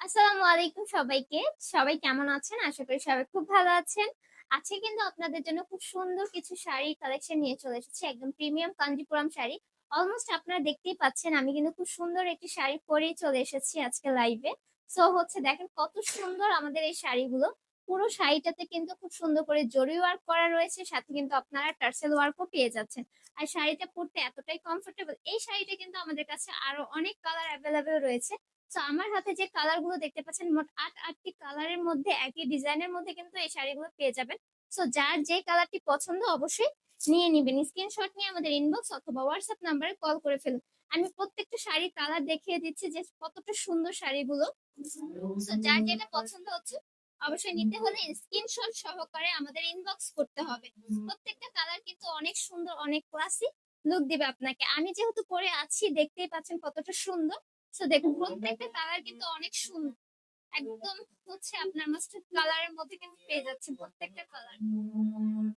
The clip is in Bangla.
আসসালামু আলাইকুম সবাইকে। সবাই কেমন আছেন? আশা করি সবাই খুব ভালো আছেন। আজকে কিন্তু আপনাদের জন্য খুব সুন্দর কিছু শাড়ি কালেকশন নিয়ে চলে এসেছি, একদম প্রিমিয়াম কাঞ্জিপুরম শাড়ি। অলমোস্ট আপনারা দেখতেই পাচ্ছেন, আমি কিন্তু খুব সুন্দর একটি শাড়ি পরেই চলে এসেছি আজকে লাইভে সো হচ্ছে দেখেন কত সুন্দর আমাদের এই শাড়িগুলো। পুরো শাড়িটাতে কিন্তু খুব সুন্দর করে জরি ওয়ার্ক করা রয়েছে, সাথে কিন্তু আপনারা টার্সেল ওয়ার্কও পেয়ে যাচ্ছেন। আর শাড়িটা পরতে এতটাই কমফোর্টেবল এই শাড়িটা কিন্তু আমাদের কাছে আরও অনেক কালার অ্যাভেলেবেল রয়েছে। তো আমার হাতে যে কালারগুলো দেখতে পাচ্ছেন মোট আট আটটি কালারের মধ্যে একই ডিজাইনের মধ্যে কিন্তু এই শাড়িগুলো পেয়ে যাবেন। সো যার যে কালারটি পছন্দ অবশ্যই নিয়ে নিবেন। স্ক্রিনশট নিয়ে আমাদের ইনবক্স অথবা হোয়াটসঅ্যাপ নাম্বারে কল করে ফেলুন। আমি প্রত্যেকটা শাড়ির কালার দেখিয়ে দিচ্ছি যে কতটা সুন্দর শাড়িগুলো। So, যার যেটা পছন্দ হচ্ছে অবশ্যই নিতে হলে স্ক্রিনশট সহকারে আমাদের ইনবক্স করতে হবে। প্রত্যেকটা কালার কিন্তু অনেক সুন্দর অনেক ক্লাসি লুক দিবে আপনাকে। আমি যেহেতু পরে আছি দেখতেই পাচ্ছেন কতটা সুন্দর। তো দেখুন, প্রত্যেকটা কালার কিন্তু অনেক সুন্দর। একদম হচ্ছে আপনার মাস্টার কালারের মধ্যে কিন্তু পেয়ে যাচ্ছে প্রত্যেকটা কালার